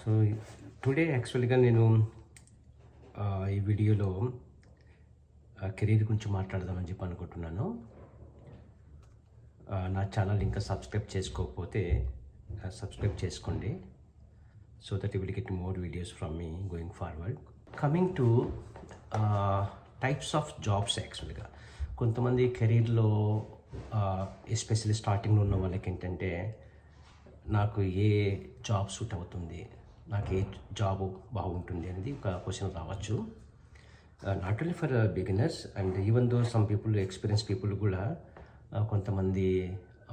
So today యాక్చువల్గా నేను ఈ వీడియోలో కెరీర్ గురించి మాట్లాడదామని చెప్పి అనుకుంటున్నాను. నా ఛానల్ ఇంకా సబ్స్క్రైబ్ చేసుకోకపోతే సబ్స్క్రైబ్ చేసుకోండి. So that you will get more videos from me going forward coming to types of jobs యాక్చువల్గా కొంతమంది కెరీర్లో ఎస్పెషల్లీ స్టార్టింగ్లో ఉన్న వాళ్ళకి ఏంటంటే నాకు ఏ జాబ్ సూట్ అవుతుంది నాకు ఏ జాబ్ బాగుంటుంది అనేది ఒక క్వశ్చన్ రావచ్చు. Not only for beginners and even though some people experience people కూడా uh, కొంతమంది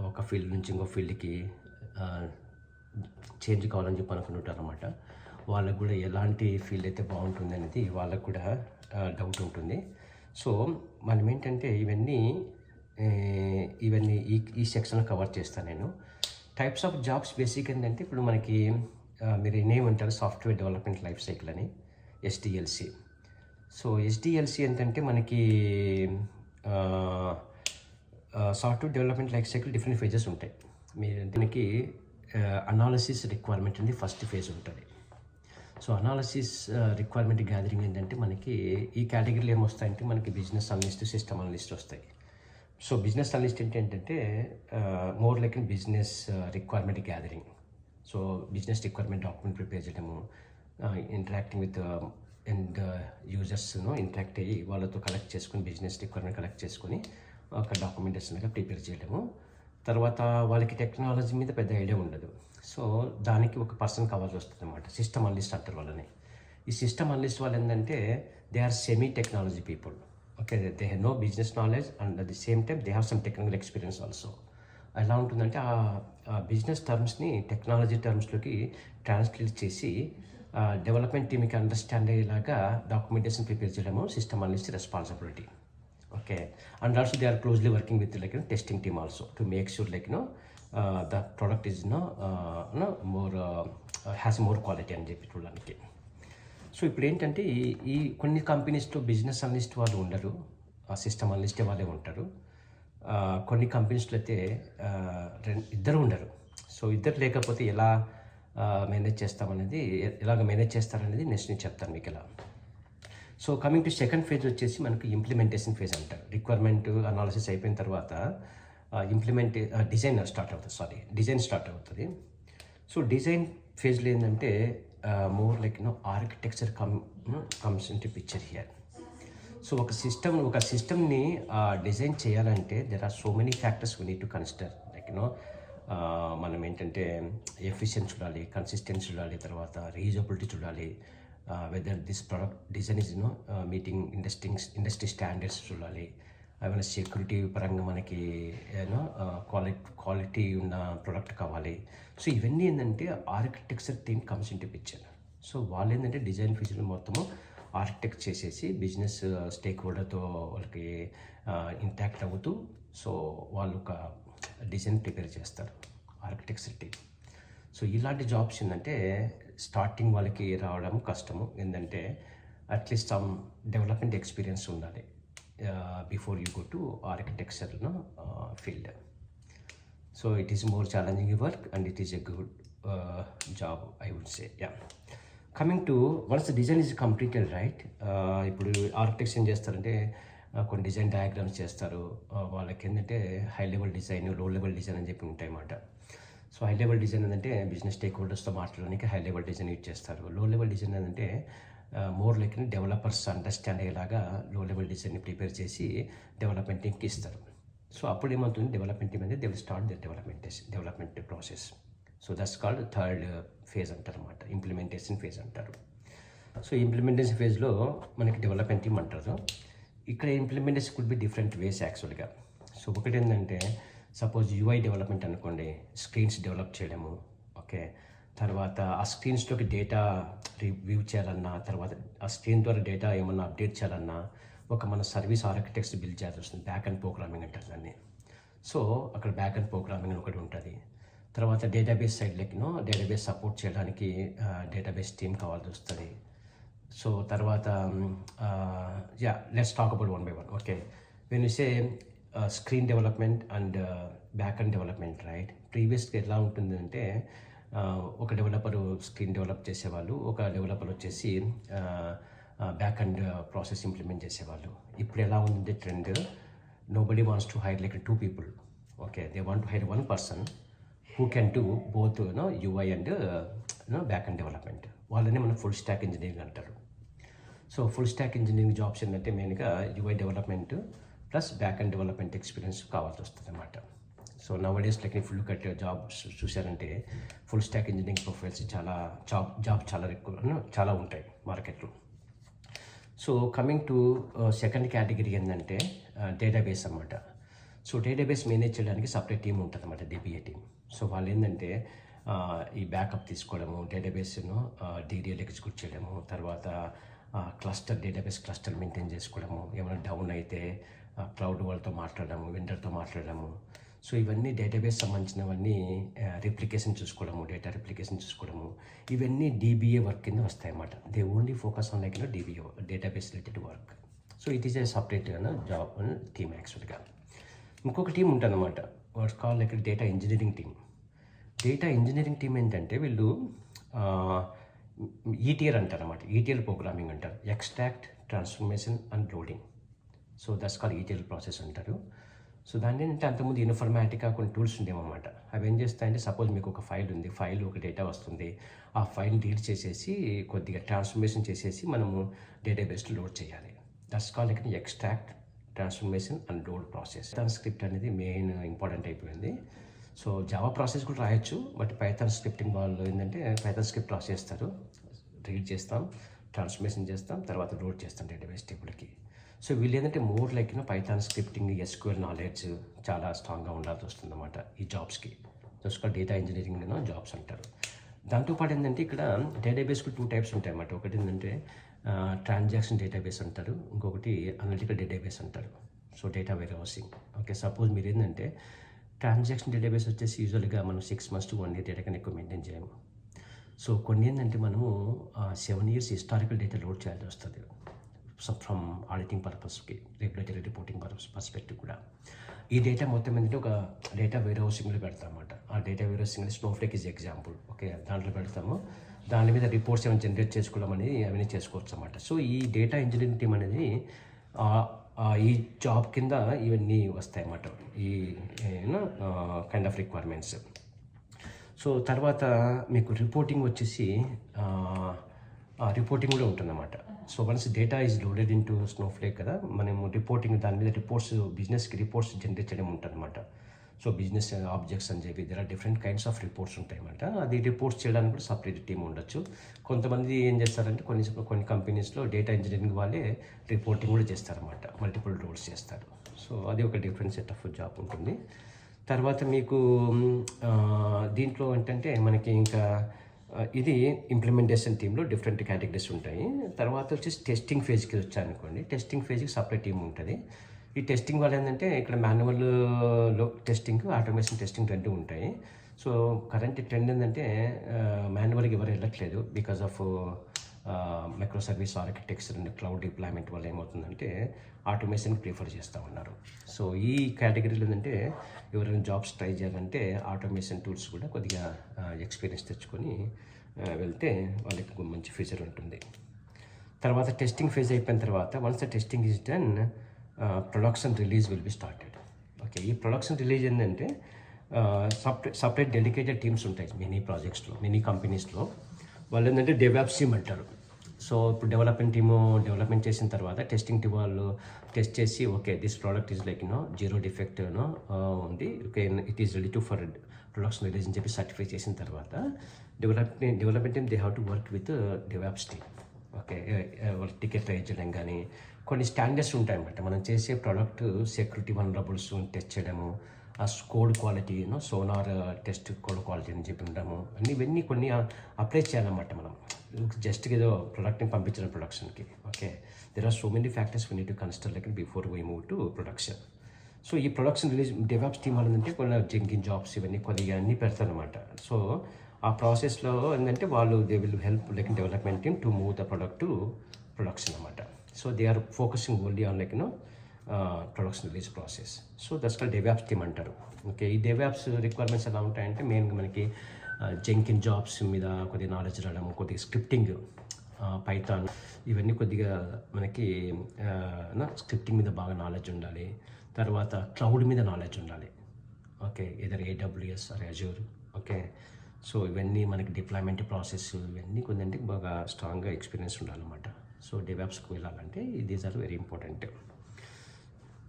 ఒక ఫీల్డ్ నుంచి ఇంకో ఫీల్డ్కి చేంజ్ uh, కావాలని చెప్పి అనుకుంటుంటారు అనమాట వాళ్ళకు కూడా ఎలాంటి ఫీల్డ్ అయితే బాగుంటుంది అనేది వాళ్ళకు కూడా uh, డౌట్ ఉంటుంది. సో మనం ఏంటంటే ఇవన్నీ ఇవన్నీ ఈ ఈ సెక్షన్లో కవర్ చేస్తాను నేను. టైప్స్ ఆఫ్ జాబ్స్ బేసిక్ ఏంటంటే ఇప్పుడు మనకి మీరు మీరు ఏమంటారు సాఫ్ట్వేర్ డెవలప్మెంట్ లైఫ్ సైకిల్ అని ఎస్డిఎల్సి సో ఎస్డిఎల్సి ఏంటంటే మనకి software development life cycle different phases ఉంటాయి. మీరు దీనికి అనాలసిస్ రిక్వైర్మెంట్ అనేది ఫస్ట్ ఫేజ్ ఉంటుంది. సో అనాలసిస్ రిక్వైర్మెంట్ గ్యాదరింగ్ ఏంటంటే మనకి ఈ కేటగిరీలు ఏమొస్తాయంటే మనకి బిజినెస్ అనలిస్ట్ సిస్టమ్ అనలిస్ట్ వస్తాయి. సో బిజినెస్ అనలిస్ట్ ఏంటంటే more like in business requirement gathering so business requirement document prepare చేయడము ఇంటరాక్టింగ్ విత్ అండ్ యూజర్స్ను ఇంటరాక్ట్ అయ్యి వాళ్ళతో కలెక్ట్ చేసుకుని బిజినెస్ రిక్వైర్మెంట్ కలెక్ట్ చేసుకొని ఒక డాక్యుమెంటేషన్గా ప్రిపేర్ చేయడము. తర్వాత వాళ్ళకి టెక్నాలజీ మీద పెద్ద ఐడియా ఉండదు. సో దానికి ఒక పర్సన్ కావాల్సి వస్తుంది అనమాట సిస్టమ్ అనలిస్ట్ అంటారు వాళ్ళని. ఈ సిస్టమ్ అనలిస్ట్ వాళ్ళు ఏంటంటే they are semi technology people okay they have no business knowledge and at the same time they have some technical experience also ఎలా ఉంటుందంటే ఆ బిజినెస్ టర్మ్స్ని టెక్నాలజీ టర్మ్స్లోకి ట్రాన్స్లేట్ చేసి డెవలప్మెంట్ టీమ్కి అండర్స్టాండ్ అయ్యేలాగా డాక్యుమెంటేషన్ ప్రిపేర్ చేయడము సిస్టమ్ అనేసి responsibility okay and also they are closely working with like testing team also to make sure like no the product is no no more has more quality అని చెప్పి చూడడానికి. So ఇప్పుడు ఏంటంటే ఈ ఈ కొన్ని కంపెనీస్లో బిజినెస్ అనలిస్ట్ వాళ్ళు ఉండరు సిస్టమ్ అనలిస్ట్ వాళ్ళే ఉంటారు. కొన్ని కంపెనీస్లో అయితే రెండు ఇద్దరు ఉండరు. సో ఇద్దరు లేకపోతే ఎలా మేనేజ్ చేస్తామనేది ఎలాగ మేనేజ్ చేస్తారనేది నెక్స్ట్ నేను చెప్తాను మీకు ఎలా. So coming to second phase వచ్చేసి మనకు ఇంప్లిమెంటేషన్ ఫేజ్ అంటారు. రిక్వైర్మెంట్ అనాలిసిస్ అయిపోయిన తర్వాత ఇంప్లిమెంట్ డిజైన్ స్టార్ట్ అవుతుంది. సారీ డిజైన్ స్టార్ట్ అవుతుంది. సో డిజైన్ ఫేజ్లో ఏంటంటే more like no architecture come comes into picture here so ఒక సిస్టమ్ ఒక సిస్టమ్ని డిజైన్ చేయాలంటే there are so many factors we need to consider like you know మనం ఏంటంటే ఎఫిషియన్స్ చూడాలి కన్సిస్టెన్సీ చూడాలి తర్వాత రీజబిలిటీ చూడాలి whether this product design is you know meeting industry industry standards చూడాలి ఏమైనా సెక్యూరిటీ పరంగా మనకి ఏమో క్వాలిటీ క్వాలిటీ ఉన్న ప్రోడక్ట్ కావాలి. సో ఇవన్నీ ఏంటంటే architecture theme comes into picture so వాళ్ళు ఏంటంటే డిజైన్ ఫీచర్ మొత్తము ఆర్కిటెక్ట్ చేసేసి బిజినెస్ స్టేక్ హోల్డర్తో వాళ్ళకి ఇంటాక్ట్ అవుతూ సో వాళ్ళు ఒక డిజైన్ ప్రిపేర్ చేస్తారు ఆర్కిటెక్చర్ టీమ్ సో ఇలాంటి జాబ్స్ ఏంటంటే స్టార్టింగ్ వాళ్ళకి రావడం కష్టము. ఏంటంటే at least some development experience ఉండాలి. Before you go to architecture field so it is more challenging work and it is a good job I would say yeah coming to once design is completed right ఇప్పుడు architecture ఏం చేస్తారంటే uh, కొన్ని design diagrams చేస్తారు. వాళ్ళకి ఏంటంటే high level డిజైన్లో level design అని చెప్పి ఉంటాయి అన్నమాట సో హై లెవెల్ డిజైన్ ఏంటంటే బిజినెస్ స్టేక్ హోల్డర్స్తో మాట్లాడడానికి హై లెవెల్ డిజైన్ యూజ్ చేస్తారు. లో లెవెల్ డిజైన్ ఏంటంటే మోర్ లైక్ డెవలపర్స్ అండర్స్టాండ్ అయ్యేలాగా లో లెవెల్ డిజైన్ని ప్రిపేర్ చేసి డెవలప్మెంట్ టీమ్కి ఇస్తారు. సో అప్పుడు ఏమవుతుంది? డెవలప్మెంట్ టీమ్ అనేది they will start the development development process so that's called third phase అంటారనమాట ఇంప్లిమెంటేషన్ ఫేజ్ అంటారు. సో ఇంప్లిమెంటేషన్ ఫేజ్లో మనకి డెవలప్మెంట్ టీమ్ అంటారు. ఇక్కడ implementation could be different ways యాక్చువల్గా సో ఒకటి ఏంటంటే సపోజ్ యూఐ డెవలప్మెంట్ అనుకోండి స్క్రీన్స్ డెవలప్ చేయడము ఓకే తర్వాత ఆ స్క్రీన్స్లోకి డేటా రివ్యూ చేయాలన్నా తర్వాత ఆ స్క్రీన్ ద్వారా డేటా ఏమన్నా అప్డేట్ చేయాలన్నా ఒక మన సర్వీస్ ఆర్కిటెక్ట్స్ బిల్డ్ చేయాల్సి వస్తుంది. బ్యాక్ అండ్ ప్రోగ్రామింగ్ అంటారు దాన్ని. సో అక్కడ బ్యాక్ అండ్ ప్రోగ్రామింగ్ అని ఒకటి ఉంటుంది. తర్వాత డేటాబేస్ సైడ్లకినో డేటాబేస్ సపోర్ట్ చేయడానికి డేటాబేస్ టీమ్ కావాల్సి వస్తుంది. సో తర్వాత yeah let's talk about one by one okay when you say screen development and backend development right ప్రీవియస్గా ఎలా ఉంటుంది అంటే ఒక డెవలపర్ స్క్రీన్ డెవలప్ చేసేవాళ్ళు ఒక డెవలపర్ వచ్చేసి బ్యాక్ అండ్ ప్రాసెస్ ఇంప్లిమెంట్ చేసేవాళ్ళు. ఇప్పుడు ఎలా ఉంది trend nobody wants to hire like two people okay they want to hire one person who can do both no UI and no backend development వాళ్ళని మనం full stack engineering అంటారు. So full stack engineering jobs ఏంటంటే మెయిన్గా UI development plus backend development experience కావాల్సి వస్తుంది అనమాట so nowadays like full కట్ jobs చూశారంటే ఫుల్ స్టాక్ ఇంజనీరింగ్ ప్రొఫైల్స్ చాలా జాబ్ జాబ్ చాలా ఎక్కువ చాలా ఉంటాయి మార్కెట్లో so coming to second category ఏంటంటే డేటాబేస్ అన్నమాట. సో డేటాబేస్ మేనేజ్ చేయడానికి సపరేట్ టీం ఉంటుంది అన్నమాట డిబిఏ టీం సో వాళ్ళు ఏంటంటే ఈ బ్యాకప్ తీసుకోవడము డేటాబేస్ను డీడీఎల్ ఎగ్జిక్యూట్ చేయడము తర్వాత క్లస్టర్ డేటాబేస్ క్లస్టర్ మెయింటైన్ చేసుకోవడము ఏమైనా డౌన్ అయితే క్లౌడ్ వాళ్ళతో మాట్లాడడము వెండర్తో మాట్లాడడము. సో ఇవన్నీ డేటాబేస్ సంబంధించినవన్నీ రిప్లికేషన్ చూసుకోవడము డేటా రిప్లికేషన్ చూసుకోవడము ఇవన్నీ డీబీఏ వర్క్ కింద వస్తాయి అన్నమాట they only focus on like DBA database related work. So it is a separate job team యాక్చువల్గా. ఇంకొక టీం ఉంటుందన్నమాట. వాట్స్ కాల్ ఇక్కడ data engineering team. Data engineering team ఏంటంటే వీళ్ళు ఈటీఆర్ అంటారు అనమాట ఈటీఆర్ ప్రోగ్రామింగ్ అంటారు. Extract transformation and loading so that's call ETR process అంటారు. సో దాన్ని ఏంటంటే అంతకుముందు ఇన్ఫర్మాటికా కొన్ని టూల్స్ ఉండేవన్నమాట. అవి ఏం చేస్తాయంటే సపోజ్ మీకు ఒక ఫైల్ ఉంది. ఫైల్ ఒక డేటా వస్తుంది. ఆ ఫైల్ రీడ్ చేసేసి కొద్దిగా ట్రాన్స్ఫర్మేషన్ చేసేసి మనము డేటాబేస్లో లోడ్ చేయాలి. దట్స్ కాల్ ఎక్కడ extract transformation and load process python script అనేది మెయిన్ ఇంపార్టెంట్ uh, అయిపోయింది. సో జావా ప్రాసెస్ కూడా రాయొచ్చు బట్ పైథాన్ స్క్రిప్టింగ్ వాళ్ళు ఏంటంటే పైథాన్ స్క్రిప్ట్ రాసేస్తారు రీడ్ చేస్తాం ట్రాన్స్ఫర్మేషన్ చేస్తాం తర్వాత లోడ్ చేస్తాం డేటాబేస్ టేబుల్కి సో వీళ్ళు ఏంటంటే more like python scripting SQL knowledge చాలా స్ట్రాంగ్గా ఉండాల్సి వస్తుంది అన్నమాట ఈ జాబ్స్కి చూసుకో డేటా ఇంజనీరింగ్ జాబ్స్ అంటారు. దాంతోపాటు ఏంటంటే ఇక్కడ డేటాబేస్కి టూ టైప్స్ ఉంటాయి అన్నమాట ఒకటి ఏంటంటే ట్రాన్సాక్షన్ డేటాబేస్ అంటారు. ఇంకొకటి అనలిటికల్ డేటాబేస్ అంటారు. So data warehousing okay suppose మీరు ఏంటంటే ట్రాన్సాక్షన్ డేటాబేస్ వచ్చేసి యూజువల్గా మనం six months to one year data కన్నా ఎక్కువ మెయింటైన్ చేయము. సో కొన్ని ఏంటంటే మనము seven years historical data load చేయాల్సి వస్తుంది. సో ఫ్రమ్ ఆడిటింగ్ పర్పస్కి రెగ్యులేటరీ రిపోర్టింగ్ పర్పస్ పర్స్పెక్టివ్ కూడా. ఈ డేటా మొత్తం ఏంటంటే ఒక డేటా వేర్ హౌసింగ్లో అన్నమాట. ఆ data warehousing snowflake is example okay దాంట్లో పెడతాము. దాని మీద రిపోర్ట్స్ ఏమైనా జనరేట్ చేసుకోవడం అనేది అవన్నీ చేసుకోవచ్చు అన్నమాట. సో ఈ డేటా ఇంజనీరింగ్ టీమ్ అనేది ఈ జాబ్ కింద ఇవన్నీ వస్తాయి అన్నమాట. ఈ కైండ్ ఆఫ్ రిక్వైర్మెంట్స్ సో తర్వాత మీకు రిపోర్టింగ్ వచ్చేసి రిపోర్టింగ్ కూడా ఉంటుందన్నమాట. So once data is loaded into snowflake కదా మనము రిపోర్టింగ్ దాని మీద రిపోర్ట్స్ బిజినెస్కి రిపోర్ట్స్ జనరేట్ చేయడం ఉంటుందన్నమాట. సో బిజినెస్ ఆబ్జెక్ట్స్ అని చెప్పి దగ్గర డిఫరెంట్ కైండ్స్ ఆఫ్ రిపోర్ట్స్ ఉంటాయన్నమాట. అది రిపోర్ట్స్ చేయడానికి కూడా సపరేట్ టీం ఉండొచ్చు. కొంతమంది ఏం చేస్తారంటే కొన్ని కొన్ని కంపెనీస్లో డేటా ఇంజనీరింగ్ వాళ్ళే రిపోర్టింగ్ కూడా చేస్తారన్నమాట. మల్టిపుల్ రోల్స్ చేస్తారు. సో అది ఒక డిఫరెంట్ సెట్ ఆఫ్ జాబ్ ఉంటుంది. తర్వాత మీకు దీంట్లో ఏంటంటే మనకి ఇంకా ఇది ఇంప్లిమెంటేషన్ టీంలో డిఫరెంట్ కేటగిరీస్ ఉంటాయి. తర్వాత వచ్చేసి టెస్టింగ్ ఫేజ్కి వచ్చారనుకోండి. టెస్టింగ్ ఫేజ్కి సపరేట్ టీం ఉంటుంది. ఈ టెస్టింగ్ వల్ల ఏంటంటే ఇక్కడ మాన్యువల్లో టెస్టింగ్ ఆటోమేషన్ టెస్టింగ్ రెండు ఉంటాయి. సో కరెంట్ ట్రెండ్ ఏంటంటే మాన్యువల్కి ఎవరు వెళ్ళట్లేదు because of micro service architecture and cloud deployment వల్ల ఏమవుతుందంటే ఆటోమేషన్ ప్రిఫర్ చేస్తూ ఉన్నారు. సో ఈ కేటగిరీలో ఏంటంటే ఎవరైనా జాబ్స్ ట్రై చేయాలంటే ఆటోమేషన్ టూల్స్ కూడా కొద్దిగా ఎక్స్పీరియన్స్ తెచ్చుకొని వెళ్తే వాళ్ళకి మంచి ఫ్యూచర్ ఉంటుంది. తర్వాత టెస్టింగ్ ఫేజ్ అయిపోయిన తర్వాత once the testing is done production release will be started okay ఈ ప్రొడక్షన్ రిలీజ్ ఏంటంటే సపరేట్ సపరేట్ డెడికేటెడ్ టీమ్స్ ఉంటాయి మినీ ప్రాజెక్ట్స్లో మినీ కంపెనీస్లో వాళ్ళు ఏంటంటే డెవలప్స్ టీమ్ అంటారు. సో ఇప్పుడు డెవలప్మెంట్ టీము డెవలప్మెంట్ చేసిన తర్వాత టెస్టింగ్ టీమ్ వాళ్ళు టెస్ట్ చేసి okay this product is like you know zero defect you know ఉంది. Okay it is ready to for production release అని చెప్పి సర్టిఫై చేసిన తర్వాత development development team they have to work with devops team okay వాళ్ళ ticket raise చేయడం కానీ కొన్ని standards ఉంటాయన్నమాట. మనం చేసే ప్రోడక్ట్ సెక్యూరిటీ వనరబుల్స్ టెస్ట్ చేయడము ఆ code quality Sonar test code quality అని చెప్పి ఉండము అన్ని ఇవన్నీ కొన్ని uh, అప్లై చేయాలన్నమాట మనం. జస్ట్ ఏదో ప్రొడక్ట్ని పంపించిన ప్రొడక్షన్కి okay there are so many factors we need to consider like before we move to production so ఈ ప్రొడక్షన్ రిలీజ్ డెవలప్స్ టీమ్ అనేది కొన్ని జంకింగ్ జాబ్స్ ఇవన్నీ కొద్దిగా అన్నీ పెడతారనమాట సో ఆ ప్రాసెస్లో ఏంటంటే వాళ్ళు they will help like development team to move the product to production అనమాట so they are focusing only on like no production release process so this call devops team అంటారు. ఓకే ఈ డెవాప్స్ రిక్వైర్మెంట్స్ ఎలా ఉంటాయంటే మెయిన్గా మనకి uh, జంకిన్ jobs మీద కొద్దిగా knowledge రావడం కొద్దిగా స్క్రిప్టింగ్ పైథాన్ uh, ఇవన్నీ కొద్దిగా మనకి uh, స్క్రిప్టింగ్ మీద బాగా నాలెడ్జ్ ఉండాలి. తర్వాత క్లౌడ్ మీద నాలెడ్జ్ ఉండాలి. Okay either AWS or Azure okay so ఇవన్నీ మనకి డిప్లాయ్మెంట్ ప్రాసెస్ ఇవన్నీ కొంచెం బాగా స్ట్రాంగ్గా ఎక్స్పీరియన్స్ ఉండాలన్నమాట. సో డెవలప్స్కి వెళ్ళాలంటే these are very important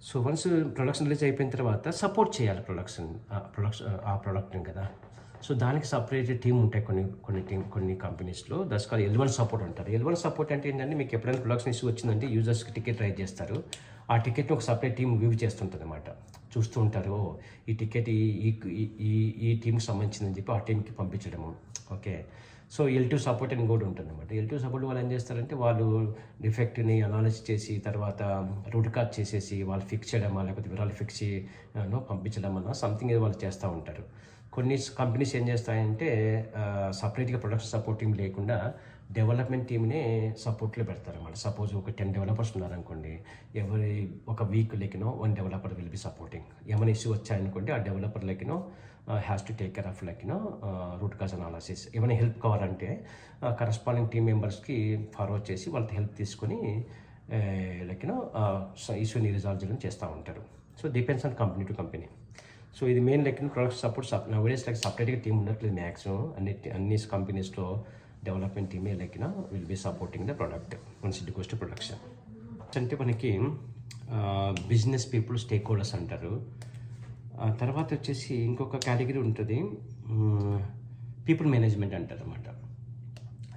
so once production release అయిపోయిన తర్వాత సపోర్ట్ చేయాలి ప్రొడక్షన్ ప్రొడక్షన్ ఆ ప్రొడక్ట్ని కదా. సో దానికి సపరేట్ టీం ఉంటాయి కొన్ని కొన్ని టీం కొన్ని కంపెనీస్లో దస్ కాల్ సపోర్ట్ అంటారు. ఎల్వన్ సపోర్ట్ అంటే ఏంటంటే మీకు ఎప్పుడైనా ప్రొడక్షన్ ఇష్యూ వచ్చిందంటే యూజర్స్కి టికెట్ రైట్ చేస్తారు. ఆ టికెట్ని ఒక సపరేట్ టీం వ్యూ చేస్తుంటుంది అనమాట చూస్తూ ఉంటారు ఈ టికెట్ ఈ ఈ- ఈ ఈ టీంకి సంబంధించిందని చెప్పి ఆ టీంకి పంపించడము. Okay so L two support అని కూడా ఉంటుంది అనమాట ఎల్ టూ సపోర్ట్ వాళ్ళు ఏం చేస్తారంటే వాళ్ళు డిఫెక్ట్ని అనాలిసిస్ చేసి తర్వాత రూట్ కాట్ చేసేసి వాళ్ళు ఫిక్స్ చేయడమా లేకపోతే వివరాలు ఫిక్స్ పంపించడం అన్న సంథింగ్ ఏదో వాళ్ళు చేస్తూ ఉంటారు. కొన్ని కంపెనీస్ ఏం చేస్తాయంటే సపరేట్గా ప్రొడక్షన్ సపోర్ట్ టీం లేకుండా డెవలప్మెంట్ టీమ్నే సపోర్ట్లో పెడతారన్నమాట. సపోజ్ ఒక టెన్ డెవలపర్స్ ఉన్నారనుకోండి ఎవరి ఒక week లెక్కనో one developer will be supporting ఏమైనా ఇష్యూ వచ్చాయనుకోండి ఆ developer లెక్కనో has to take care of లెక్కనో root cause analysis ఏమైనా హెల్ప్ కావాలంటే కరస్పాండింగ్ టీమ్ మెంబర్స్కి ఫార్వర్డ్ చేసి వాళ్ళతో హెల్ప్ తీసుకొని లెక్కనో ఇష్యూని రిజాల్వ్ చేయడం చేస్తూ ఉంటారు. So depends on company to company so ఇది మెయిన్ లెక్కన ప్రొడక్ట్ సపోర్ట్ సప్ నవేస్ లైక్ సపరేట్గా టీమ్ ఉండట్లేదు మ్యాక్సిమం అన్ని అన్ని కంపెనీస్లో డెవలప్మెంట్ టీమే లెక్కిన will be supporting the product once it goes to production అంటే మనకి బిజినెస్ పీపుల్ స్టేక్ హోల్డర్స్ అంటారు. తర్వాత వచ్చేసి ఇంకొక కేటగిరీ ఉంటుంది పీపుల్ మేనేజ్మెంట్ అంటారు అనమాట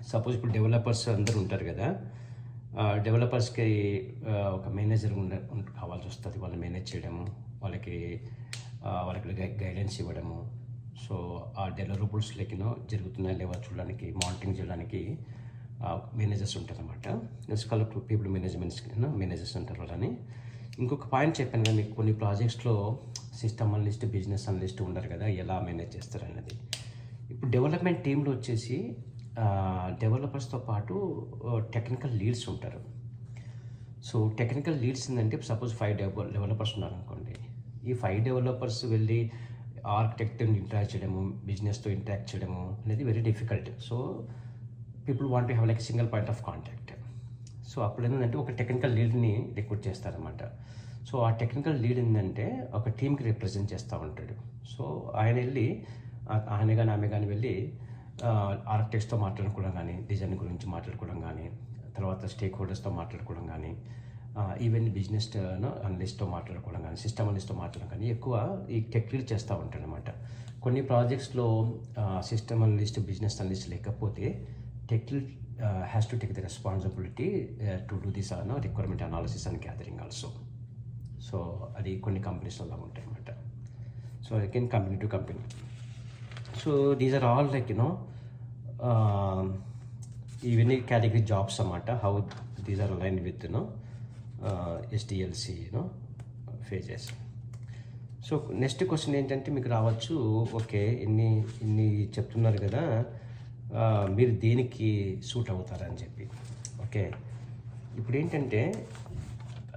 సపోజ్ ఇప్పుడు డెవలపర్స్ అందరూ ఉంటారు కదా డెవలపర్స్కి ఒక మేనేజర్ ఉండ కావాల్సి వస్తుంది వాళ్ళని మేనేజ్ చేయడము వాళ్ళకి వాళ్ళకి గై గైడెన్స్ ఇవ్వడము. సో ఆ డెవలపర్స్ లెక్కనో జరుగుతున్నాయో లేవో చూడడానికి మానిటరింగ్ చేయడానికి మేనేజర్స్ ఉంటారన్నమాట. నెక్స్ట్ పీపుల్ మేనేజ్మెంట్స్ మేనేజర్స్ అంటారు వాళ్ళని. ఇంకొక పాయింట్ చెప్పాను కదా మీకు కొన్ని ప్రాజెక్ట్స్లో సిస్టమ్ అనలిస్ట్ బిజినెస్ అనలిస్ట్ ఉండరు కదా ఎలా మేనేజ్ చేస్తారు అనేది ఇప్పుడు డెవలప్మెంట్ టీంలో వచ్చేసి డెవలపర్స్తో పాటు టెక్నికల్ లీడ్స్ ఉంటారు. సో టెక్నికల్ లీడ్స్ ఏంటంటే సపోజ్ ఫైవ్ డెవ డెవలపర్స్ ఉన్నారనుకోండి. ఈ ఫైవ్ డెవలపర్స్ వెళ్ళి ఆర్కిటెక్ట్ ఇంటరాక్ట్ చేయడము బిజినెస్తో ఇంటరాక్ట్ చేయడము అనేది very difficult so people want to have like single point of contact so అప్పుడు ఏంటంటే ఒక టెక్నికల్ లీడ్ని రిక్రూట్ చేస్తారనమాట సో ఆ టెక్నికల్ లీడ్ ఏంటంటే ఒక టీంకి రిప్రజెంట్ చేస్తూ ఉంటాడు. సో ఆయన వెళ్ళి ఆయన కానీ ఆమె కానీ వెళ్ళి ఆర్కిటెక్ట్స్తో మాట్లాడుకోవడం కానీ డిజైన్ గురించి మాట్లాడుకోవడం కానీ తర్వాత స్టేక్ హోల్డర్స్తో మాట్లాడుకోవడం కానీ ఈవెన్ బిజినెస్ అనలిస్ట్తో మాట్లాడుకోవడం కానీ సిస్టమ్ అనలిస్ట్తో మాట్లాడడం కానీ ఎక్కువ ఈ టెక్ లీడ్ చేస్తూ ఉంటాడు అనమాట కొన్ని ప్రాజెక్ట్స్లో సిస్టమ్ అనలిస్ట్ బిజినెస్ అనలిస్ట్ లేకపోతే tech lead has to take the responsibility to do this అన్న requirement analysis and gathering also so అది కొన్ని కంపెనీస్ అలా ఉంటాయి అన్నమాట. So again company to company so these are all like you know ఇవన్నీ category jobs అన్నమాట. How these are align with know SDLC you know phases so next question ఏంటంటే మీకు రావచ్చు ఓకే ఇన్ని ఇన్ని చెప్తున్నారు కదా uh, మీరు దేనికి సూట్ అవుతారని చెప్పి ఓకే ఇప్పుడు ఏంటంటే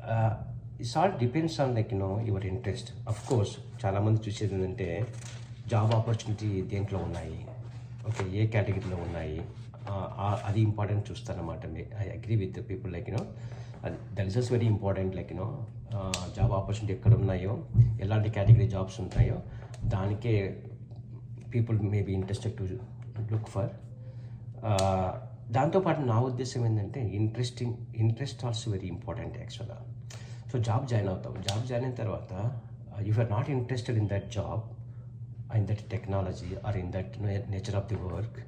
uh, it's all depends on like know your interest of course చాలామంది చూసేది ఏంటంటే జాబ్ ఆపర్చునిటీ దేంట్లో ఉన్నాయి? ఓకే ఏ కేటగిరీలో ఉన్నాయి? అది important చూస్తానమాట I agree with people like you know అది that is very important like you know job opportunity ఎక్కడ ఉన్నాయో ఎలాంటి కేటగిరీ జాబ్స్ ఉంటాయో దానికే people may be interested to look for దాంతోపాటు నా ఉద్దేశం ఏంటంటే interesting interest also very important యాక్చువల్గా సో జాబ్ జాయిన్ అవుతాం జాబ్ జాయిన్ అయిన తర్వాత you are not interested in that job in that technology or in that nature of the work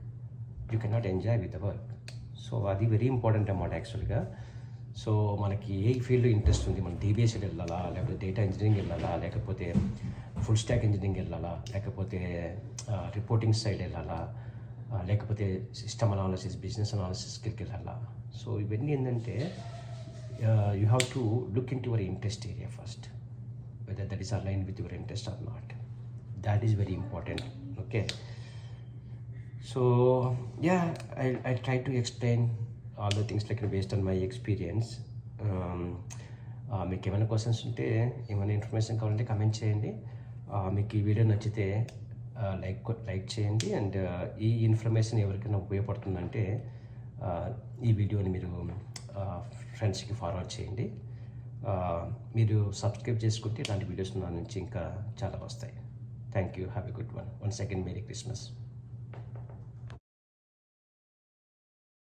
you cannot enjoy with the work so అది very important అన్నమాట యాక్చువల్గా so మనకి ఏ field interest ఉంది? మనం డీబీఎస్సీ వెళ్ళాలా? లేకపోతే డేటా ఇంజనీరింగ్ వెళ్ళాలా? లేకపోతే ఫుల్ స్టాక్ ఇంజనీరింగ్ వెళ్ళాలా? లేకపోతే uh, రిపోర్టింగ్ సైడ్ వెళ్ళాలా? Uh, లేకపోతే సిస్టమ్ అనాలిసిస్ బిజినెస్ అనాలిసిస్కి వెళ్ళాలా? సో ఇవన్నీ ఏంటంటే you have to look into your interest area first whether that is align with your interest or not that is very important okay so yeah I I try to explain all the things like based on my experience. Um, uh, మీకు ఏమైనా questions ఉంటే ఏమైనా information కావాలంటే comment చేయండి. Uh, మీకు ఈ video నచ్చితే uh, like like చేయండి. అండ్ ఈ ఇన్ఫర్మేషన్ ఎవరికైనా ఉపయోగపడుతుందంటే ఈ వీడియోని మీరు ఫ్రెండ్స్కి ఫార్వర్డ్ చేయండి. మీరు సబ్స్క్రైబ్ చేసుకుంటే ఇలాంటి వీడియోస్ నా నుంచి ఇంకా చాలా వస్తాయి. Thank you have a good one one second merry Christmas